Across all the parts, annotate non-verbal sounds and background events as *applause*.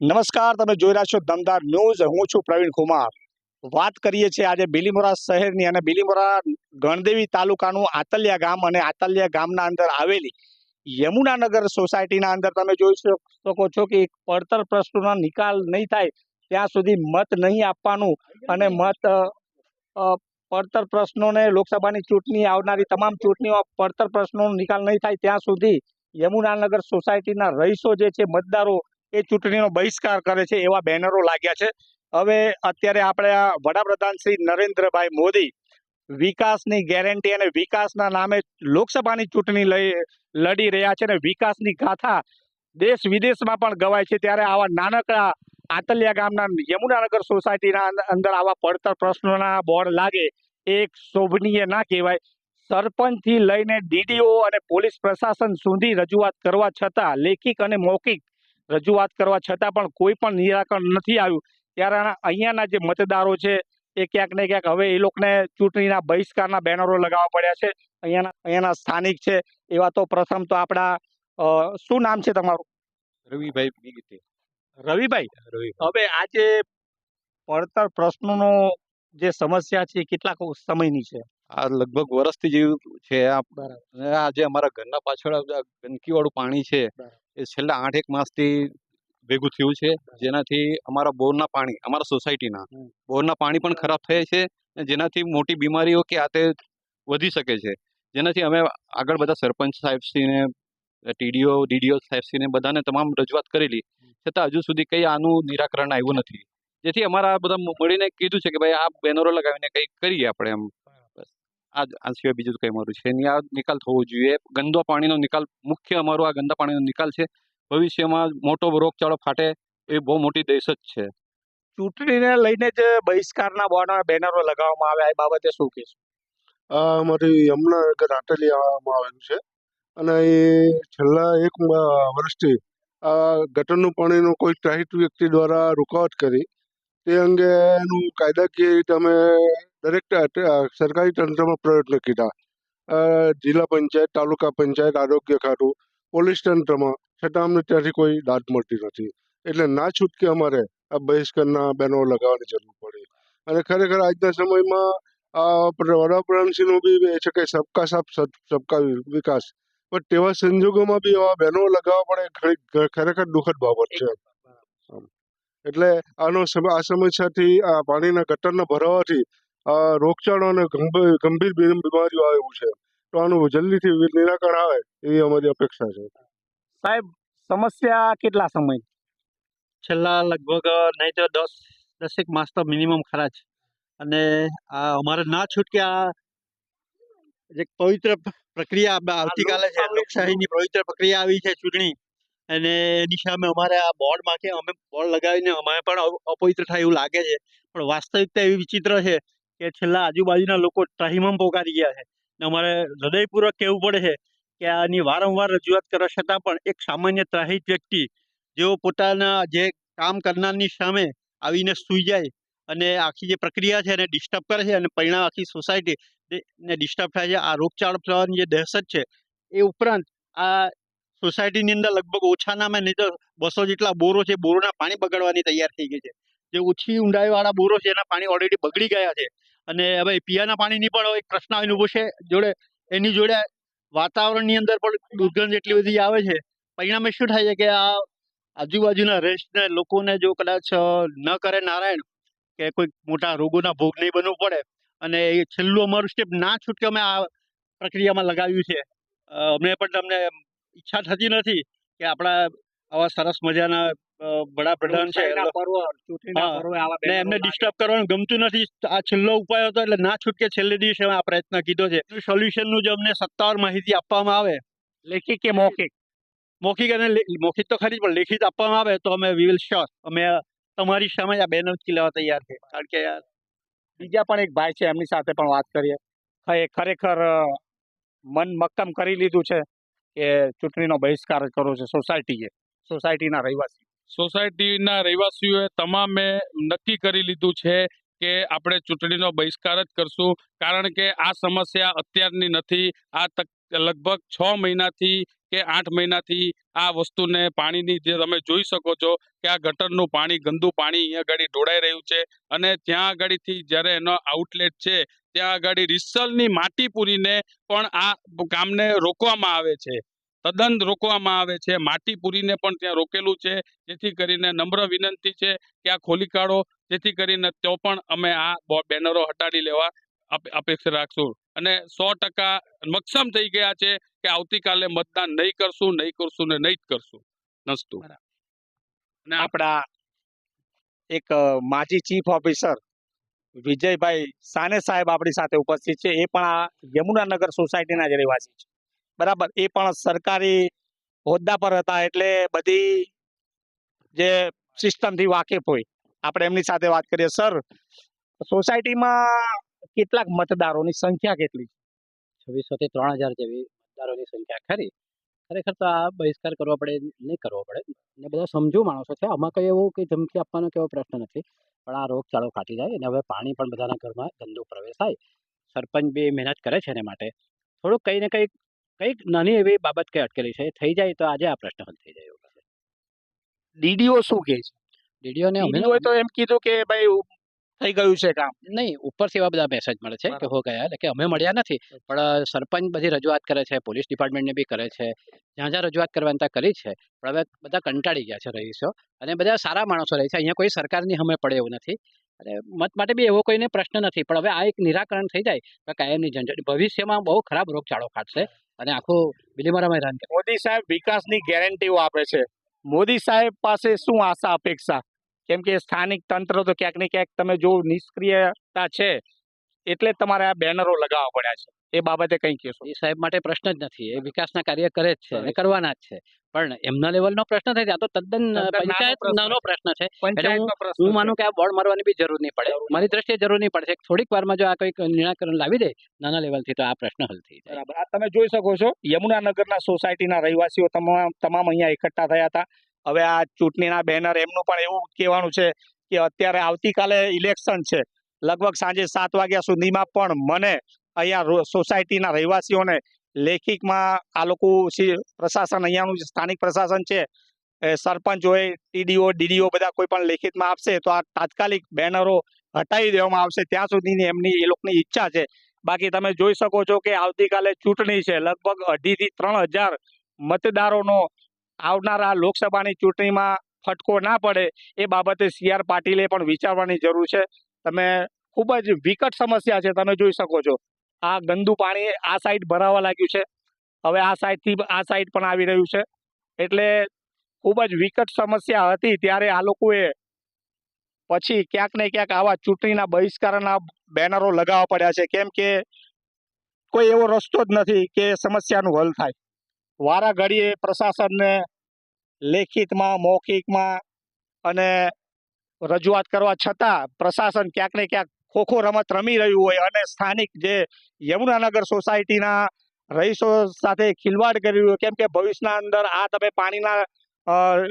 નમસ્કાર, તમે જોઈ રહ્યા છો દમદાર ન્યૂઝ. હું છું પ્રવીણ કુમાર. વાત કરીએ છીએ આજે બિલીમોરા શહેરની અને બિલીમોરા ગણદેવી તાલુકાનું આતલિયા ગામ અને આતલિયા ગામના અંદર આવેલી યમુનાનગર સોસાયટીના અંદર તમે જોઈ શક- છો કે એક પડતર પ્રશ્નોનો નિકાલ નહીં થાય ત્યાં સુધી મત નહીં આપવાનું અને મત પડતર પ્રશ્નોને લોકસભાની ચૂંટણી આવનારી તમામ ચૂંટણીઓ પડતર પ્રશ્નોનો નિકાલ નહીં થાય ત્યાં સુધી યમુનાનગર સોસાયટીના રહીશો જે છે, મતદારો એ ચૂંટણીનો બહિષ્કાર કરે છે એવા બેનરો લાગ્યા છે. હવે અત્યારે આપણે આ વડાપ્રધાન શ્રી નરેન્દ્રભાઈ મોદી વિકાસની ગેરંટી અને વિકાસના નામે લોકસભાની ચૂંટણી લઈ, લડી રહ્યા છે અને વિકાસની ગાથા દેશ વિદેશમાં પણ ગવાય છે. ત્યારે આવા નાનકડા આતલિયા ગામના યમુનાનગર સોસાયટીના અંદર આવા પડતર પ્રશ્નોના બોર્ડ લાગે એક શોભનીય ના કહેવાય. સરપંચથી લઈને ડીડીઓ અને પોલીસ પ્રશાસન સુધી રજૂઆત કરવા છતાં લેખિક અને મૌખિક રજૂઆત કરવા છતાં પણ કોઈ પણ નિરાકરણ નથી આવ્યું. ત્યારે અહીંયાના જે મતદારો છે એ ક્યાંક ને ક્યાંક હવે એ લોકોને ચૂંટણીના બહિષ્કારના બેનરો લગાવવા પડ્યા છે. અહીંયાના અહીંયાના સ્થાનિક છે એવા તો પ્રથમ તો આપણા શું નામ છે તમારું? રવિભાઈ રવિભાઈ? રવિ હવે આજે પડતર પ્રશ્નોનો જે સમસ્યા છે કેટલાક સમયની છે? આ લગભગ વર્ષથી જેવું છે. આ. અને અમારા ઘરના પાછળ ગંદકીવાળું ગંદકી વાળું પાણી છે. એ છેલ્લા આઠ એક માસથી ભેગું થયું છે. જેનાથી અમારા બોરના પાણી અમારા સોસાયટીના બોરના પાણી પણ ખરાબ થાય છે જેનાથી મોટી બીમારીઓ કે આ તે વધી શકે છે. જેનાથી અમે આગળ બધા સરપંચ સાહેબશ્રીને ટીડીઓ ડીડીઓ સાહેબશ્રીને બધાને તમામ રજૂઆત કરેલી. છતાં હજુ સુધી કંઈ આનું નિરાકરણ આવ્યું નથી. જેથી અમારા બધા મળીને કીધું છે કે ભાઈ આ બેનરો લગાવીને કંઈક કરીએ આપણે એમ. આ આ સિવાય બીજું કંઈ અમારું છે નહીં. આ નિકાલ થવો જોઈએ. ગંદા પાણીનો નિકાલ મુખ્ય અમારો આ ગંદા પાણીનો નિકાલ છે. ભવિષ્યમાં મોટો રોગચાળો ફાટે એ બહુ મોટી દહેશત છે. ચૂંટણીને લઈને જે બહિષ્કારના બોર્ડના બેનરો લગાવવામાં આવ્યા. એ બાબતે શું કહેશો? અમારી યમુનાનગર આવવામાં આવેલું છે. અને એ છેલ્લા એક વર્ષથી આ ગટરનું પાણીનું કોઈ ત્રાહિત વ્યક્તિ દ્વારા રૂકાવટ કરી. તે અંગેનું કાયદાકીય રીતે અમે દરેક સરકારી તંત્રમાં પ્રયત્ન કર્યા જિલ્લા પંચાયત તાલુકા પંચાયત આરોગ્ય ખાતું પોલીસ તંત્રમાં છતાં અમને ત્યાંથી કોઈ દાદ મળતી નથી. એટલે ના છૂટકે અમારે આ બહિષ્કારના બેનરો લગાવવાની જરૂર પડી. અને ખરેખર આજના સમયમાં વડાપ્રધાનશ્રીનું બી એ છે કે સબકા સાથ સબકા વિકાસ. પણ તેવા સંજોગોમાં બી એવા બેનો લગાવવા પડે ખરેખર દુઃખદ બાબત છે. એટલે આનો આ સમસ્યાથી આ પાણીના ગટરના ભરાવાથી આ રોગચાળો અને ગંભીર ગંભીર બીમારીઓ આવ્યું છે. તો આનું જલ્દીથી નિરાકરણ આવે એવી અમારી અપેક્ષા છે. સાહેબ સમસ્યા કેટલા સમય? છેલ્લા લગભગ નહીં તો દસ દસેક માસ તો મિનિમમ ખરા છે અને આ અમારે ના છૂટકે આ જે પવિત્ર પ્રક્રિયા આવતીકાલે છે લોકશાહી- લોકશાહીની પવિત્ર પ્રક્રિયા આવી છે ચૂંટણી અને એની સામે અમારે આ બોર્ડમાં કે અમે બોર્ડ લગાવીને અમે પણ અપવિત્ર થાય એવું લાગે છે. પણ વાસ્તવિકતા એવી વિચિત્ર છે કે છેલ્લા આજુબાજુના લોકો ત્રાહિમામ પોકારી ગયા છે. ને અમારે હૃદયપૂર્વક કહેવું પડે છે કે આની વારંવાર રજૂઆત કરવા છતાં પણ એક સામાન્ય ત્રાહિત વ્યક્તિ, જેઓ પોતાના જે કામ કરનારની સામે આવીને સૂઈ જાય અને આખી જે પ્રક્રિયા છે એને ડિસ્ટર્બ કરે છે અને પરિણામ આખી સોસાયટી ને ડિસ્ટર્બ થાય છે. આ રોગચાળો ફેલાવાની જે દહેશત છે એ ઉપરાંત આ સોસાયટીની અંદર લગભગ ઓછા નામે નહીં તો બસો જેટલા બોરો છે બોરોના પાણી બગાડવાની તૈયાર થઈ ગઈ છે. જે ઓછી ઊંડાઈવાળા બોરો છે એના પાણી ઓલરેડી બગડી ગયા છે. અને હવે પીવાના પાણીની પણ એક પ્રશ્ન આવીને ઊભો છે. જોડે, એની જોડે વાતાવરણની અંદર પણ દુર્ગંધ એટલી બધી આવે છે. પરિણામે શું થાય છે કે આ આજુબાજુના રેસ્ટને લોકોને જો કદાચ ન કરે નારાયણ, કે કોઈ મોટા રોગોના ભોગ નહીં બનવું પડે અને એ છેલ્લું અમારું સ્ટેપ ના છૂટકે અમે આ પ્રક્રિયામાં લગાવ્યું છે. અમને પણ તમને ઈચ્છા થતી નથી કે આપણા આવા સરસ મજાના વડાપ્રધાન છે. ને એમને ડિસ્ટર્બ કરવાનું ગમતું નથી. આ છેલ્લો ઉપાય હતો એટલે ના છૂટકે છેલ્લે દિવસે આ પ્રયત્ન કીધો છે. સોલ્યુશનનું જો અમને સત્તાવાર માહિતી આપવામાં આવે લેખિત કે મૌખિક? મૌખિક અને મૌખિક તો ખરી પણ લેખિત આપવામાં આવે તો અમે વી વિલ શ્યોર અમે તમારી સામે આ બેનર લેવા તૈયાર છે. કારણ કે યાર બીજા પણ એક ભાઈ છે એમની સાથે પણ વાત કરીએ. ખરે- ખરેખર મન મક્કમ કરી લીધું છે કે ચૂંટણીનો બહિષ્કાર કરવો છે સોસાયટીએ સોસાયટીના રહેવાસી. સોસાયટીના રહેવાસીઓએ તમામે નક્કી કરી લીધું છે કે આપણે ચૂંટણીનો બહિષ્કાર જ કરશું. કારણ કે આ સમસ્યા અત્યારની નથી. આ લગભગ છ મહિનાથી કે આઠ મહિનાથી આ વસ્તુને પાણીની જે તમે જોઈ શકો છો કે આ ગટરનું પાણી, ગંદુ પાણી અહીંયા આગળ ઢોળાઈ રહ્યું છે અને ત્યાં આગળથી જ્યારે એનો આઉટલેટ છે, ત્યાં આગળ રિસલની માટી પૂરીને પણ આ કામને રોકવામાં આવે છે. તદ્દન રોકવામાં આવે છે. માટી પૂરીને પણ ત્યાં રોકેલું છે. જેથી કરીને નમ્ર વિનંતી છે કે આ ખોલી કાઢો. જેથી કરીને તો પણ અમે આ બેનરો હટાડી લેવા અપેક્ષા રાખશું. અને સો ટકા મક્ષમ થઈ ગયા છે કે આવતીકાલે મતદાન નહીં કરશું નહીં કરશું ને નહીં જ કરશું. નસ્તુ અને આપણા એક માજી ચીફ ઓફિસર વિજયભાઈ સાને સાહેબ આપણી સાથે ઉપસ્થિત છે. એ પણ આ યમુનાનગર સોસાયટીના જ રહેવાસી છે. બરાબર, એ પણ સરકારી હોદ્દા પર હતા એટલે બધી જે સિસ્ટમથી વાકેફ હોય. આપણે એમની સાથે વાત કરીએ. સર સોસાયટીમાં કેટલાક મતદારોની સંખ્યા કેટલી? છવ્વીસો થી ત્રણ હજાર જેવી મતદારોની સંખ્યા ખરી. ખરેખર તો આ બહિષ્કાર કરવો પડે નહીં કરવો પડે. ને બધા સમજુ માણસો છે. આમાં કંઈ એવું કે ધમકી આપવાનો કેવો પ્રશ્ન નથી. પણ આ રોગચાળો ફાટી જાય અને હવે પાણી પણ બધાના ઘરમાં ગંદુ પ્રવેશ થાય. સરપંચ બી મહેનત કરે છે એને માટે. થોડુંક કંઈ ને કંઈક કંઈક નાની એવી બાબત કંઈ અટકેલી છે થઈ જાય તો આજે આ પ્રશ્ન હલ થઈ જાય ડીડીઓ શું કહે છે? ડીડીઓને અમે તો એમ કીધું કે ભાઈ થઈ ગયું છે કામ. નહીં ઉપરથી એવા બધા મેસેજ મળે છે કે હો ગયા એટલે કે અમે મળ્યા નથી પણ સરપંચ બધી રજૂઆત કરે છે પોલીસ ડિપાર્ટમેન્ટને બી કરે છે જ્યાં જ્યાં રજૂઆત કરવાની ત્યાં કરી છે પણ હવે બધા કંટાળી ગયા છે રહીશો અને બધા સારા માણસો રહે છે અહીંયા કોઈ સરકારની હમે પડે એવું નથી. અને મત માટે બી એવો કોઈને પ્રશ્ન નથી પણ હવે આ એક નિરાકરણ થઈ જાય તો કાયમની ઝંઝટ ભવિષ્યમાં બહુ ખરાબ રોગચાળો ફાટશે અને આખો બિલીમરામાં હેરાન મોદી સાહેબ વિકાસની ગેરંટીઓ આપે છે. મોદી સાહેબ પાસે શું આશા, અપેક્ષા? કેમ કે સ્થાનિક તંત્ર તો ક્યાંક ને ક્યાંક તમે જો નિષ્ક્રિયતા છે એટલે તમારે આ બેનરો લગાવવા પડ્યા છે. એ બાબતે કંઈ કહેશો? એ સાહેબ માટે પ્રશ્ન જ નથી. એ વિકાસના કાર્ય કરે જ છે અને કરવાના જ છે. પણ એમના લેવલનો પ્રશ્ન થાય આ તો તદ્દન પંચાયત નાનો પ્રશ્ન છે. હું માનું કે આ બોર્ડ મારવાની બી જરૂર નહીં પડે. મારી દ્રષ્ટિએ જરૂર નહીં પડશે થોડીક વારમાં જો આ કંઈક નિરાકરણ લાવી દે નાના લેવલથી તો આ પ્રશ્ન હલ થઈ જાય. બરાબર. આ તમે જોઈ શકો છો યમુનાનગરના સોસાયટીના રહેવાસીઓ તમામ તમામ અહીંયા એકઠા થયા હતા. હવે આ ચૂંટણીના બેનર એમનું પણ એવું કહેવાનું છે કે અત્યારે આવતીકાલે ઇલેક્શન છે. લગભગ સાંજે સાત વાગ્યા સુધીમાં પણ મને અહીંયા સોસાયટીના રહેવાસીઓને લેખિતમાં આ લોકો પ્રશાસન, અહીંયાનું સ્થાનિક પ્રશાસન છે સરપંચ હોય ટીડીઓ ડીડીઓ બધા કોઈ પણ લેખિતમાં આપશે તો આ તાત્કાલિક બેનરો હટાવી દેવામાં આવશે. ત્યાં સુધીની એમની એ લોકોની ઈચ્છા છે. બાકી તમે જોઈ શકો છો કે આવતીકાલે ચૂંટણી છે. લગભગ અઢીથી ત્રણ હજાર મતદારોનો આવનારા લોકસભાની ચૂંટણીમાં ફટકો ના પડે એ બાબતે સી પાટીલે પણ વિચારવાની જરૂર છે. તમે ખૂબ જ વિકટ સમસ્યા છે, તમે જોઈ શકો છો. આ ગંદુ પાણી આ સાઈડ ભરાવા લાગ્યું છે. હવે આ સાઈડથી આ સાઈડ પણ આવી રહ્યું છે. એટલે ખૂબ જ વિકટ સમસ્યા હતી ત્યારે આ લોકોએ પછી ક્યાંક ને ક્યાંક આવા ચૂંટણીના બહિષ્કારના બેનરો લગાવવા પડ્યા છે. કેમ કે કોઈ એવો રસ્તો જ નથી કે સમસ્યાનું હલ થાય. વારા ઘડીએ પ્રશાસનને લેખિતમાં, મૌખિકમાં અને રજૂઆત કરવા છતાં પ્રશાસન ક્યાંક ને ક્યાંક ખોખો રમત રમી રહ્યું હોય અને સ્થાનિક જે યમુનાનગર સોસાયટીના રહીશો સાથે ખિલવાડ કરી રહ્યું કેમ કે ભવિષ્યના અંદર આ તમે પાણીના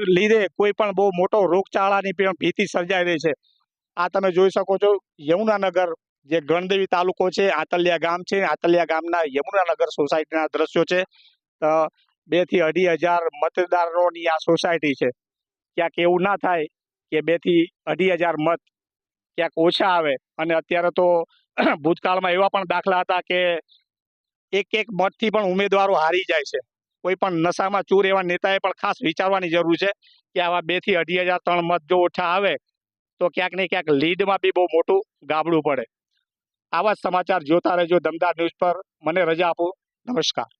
લીધે કોઈ પણ બહુ મોટો રોગચાળાની પણ ભીતિ સર્જાઈ રહી છે. આ તમે જોઈ શકો છો, યમુનાનગર જે ગણદેવી તાલુકો છે, આતલિયા ગામ છે, આતલિયા ગામના યમુનાનગર સોસાયટીના દ્રશ્યો છે. બેથી અઢી હજાર મતદારોની આ સોસાયટી છે. ક્યાંક એવું ના થાય કે બેથી અઢી હજાર મત ક્યાંક ઓછા આવે. અને અત્યારે તો *clears throat* ભૂતકાળમાં એવા પણ દાખલા હતા કે એક એક મતથી પણ ઉમેદવારો હારી જાય છે. કોઈ પણ નશામાં ચૂર એવા નેતાએ પણ ખાસ વિચારવાની જરૂર છે કે આવા બેથી અઢી હજાર ત્રણ મત જો ઓછા આવે, તો ક્યાંક ને ક્યાંક લીડમાં બી બહુ મોટું ગાબડું પડે. આવા જ સમાચાર જોતા રહેજો દમદાર ન્યૂઝ પર. મને રજા આપો. નમસ્કાર.